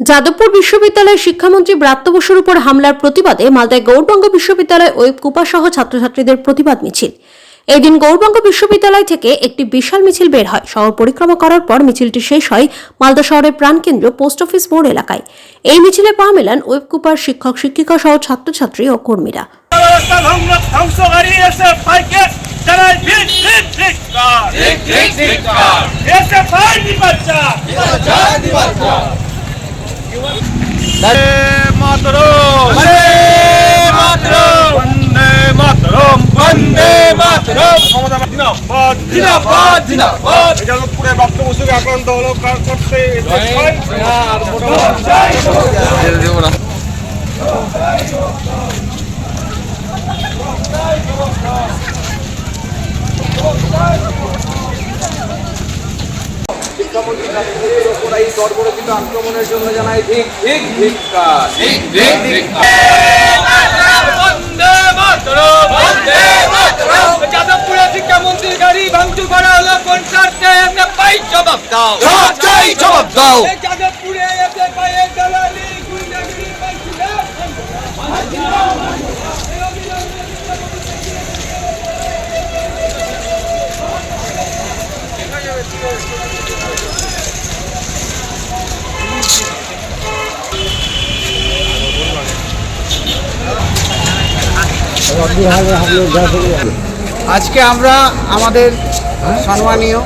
যাদবপুর বিশ্ববিদ্যালয়ের শিক্ষামন্ত্রী ব্রাত্য বসুর উপর হামলার প্রতিবাদে মালদায় গৌরবঙ্গ বিশ্ববিদ্যালয় ওই কুপা সহ ছাত্রছাত্রীদের প্রতিবাদ মিছিল এদিন গৌরবঙ্গ বিশ্ববিদ্যালয় থেকে একটি বিশাল মিছিল বের হয় শহর পরিক্রমা করার পর মিছিলটি শেষ হয় মালদা শহরের প্রাণকেন্দ্র পোস্ট অফিস মোড় এলাকায় এই মিছিলে পা মেলান ওয়েব কুপার শিক্ষক শিক্ষিকা সহ ছাত্রছাত্রী ও কর্মীরা ধ্বংসকারী মাতরম ক্ষমতা জিন্দাবাদ জিন্দাবাদ জিন্দাবাদ যাদবপুরে আক্রান্ত হলো কার করতে এই আক্রমণের জন্য জানাই ঠিক ঠিক ধিক্কার ঠিক ঠিক ঠিক জবাব চাই দাও আজকে আমরা আমাদের সম্মানীয়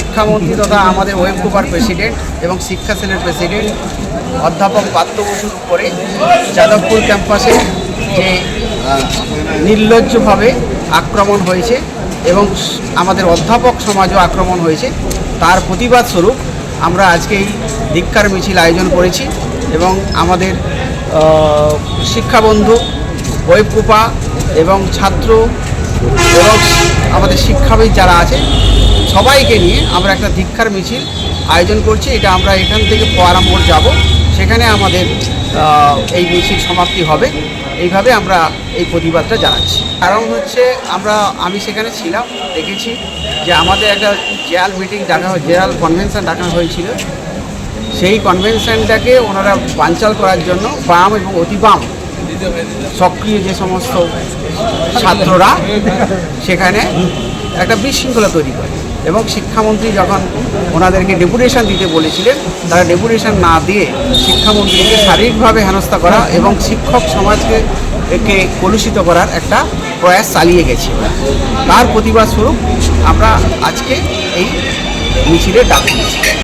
শিক্ষামন্ত্রী তথা আমাদের ওয়েব কুপার প্রেসিডেন্ট এবং শিক্ষা সেলের প্রেসিডেন্ট অধ্যাপক পাত্র বসুর উপরে যাদবপুর ক্যাম্পাসে যে নির্লজ্জভাবে আক্রমণ হয়েছে এবং আমাদের অধ্যাপক সমাজও আক্রমণ হয়েছে, তার প্রতিবাদ স্বরূপ আমরা আজকে এই ধিক্কার মিছিল আয়োজন করেছি এবং আমাদের শিক্ষাবন্ধু, ওয়েব কুপা এবং ছাত্র আমাদের শিক্ষাবিদ যারা আছে সবাইকে নিয়ে আমরা একটা ধিক্ষার মিছিল আয়োজন করছি। এটা আমরা এখান থেকে পোয়ারামোড় যাব। সেখানে আমাদের এই মিছিল সমাপ্তি হবে। এইভাবে আমরা এই প্রতিবাদটা জানাচ্ছি। কারণ হচ্ছে আমরা, আমি সেখানে ছিলাম, দেখেছি যে আমাদের একটা জেয়াল মিটিং ডাকা জেয়াল কনভেনশন ডাকা হয়েছিল। সেই কনভেনশনটাকে ওনারা বানচাল করার জন্য বাম এবং অতি বাম সক্রিয় যে সমস্ত ছাত্ররা সেখানে একটা বিশৃঙ্খলা তৈরি করে। এবং শিক্ষামন্ত্রী যখন ওনাদেরকে ডেপুটেশন দিতে বলেছিলেন, তারা ডেপুটেশন না দিয়ে শিক্ষামন্ত্রীকে শারীরিকভাবে হেনস্থা করা এবং শিক্ষক সমাজকে কে কলুষিত করার একটা প্রয়াস চালিয়ে গেছে। তার প্রতিবাদ স্বরূপ আমরা আজকে এই মিছিলে ডাক দিয়েছি।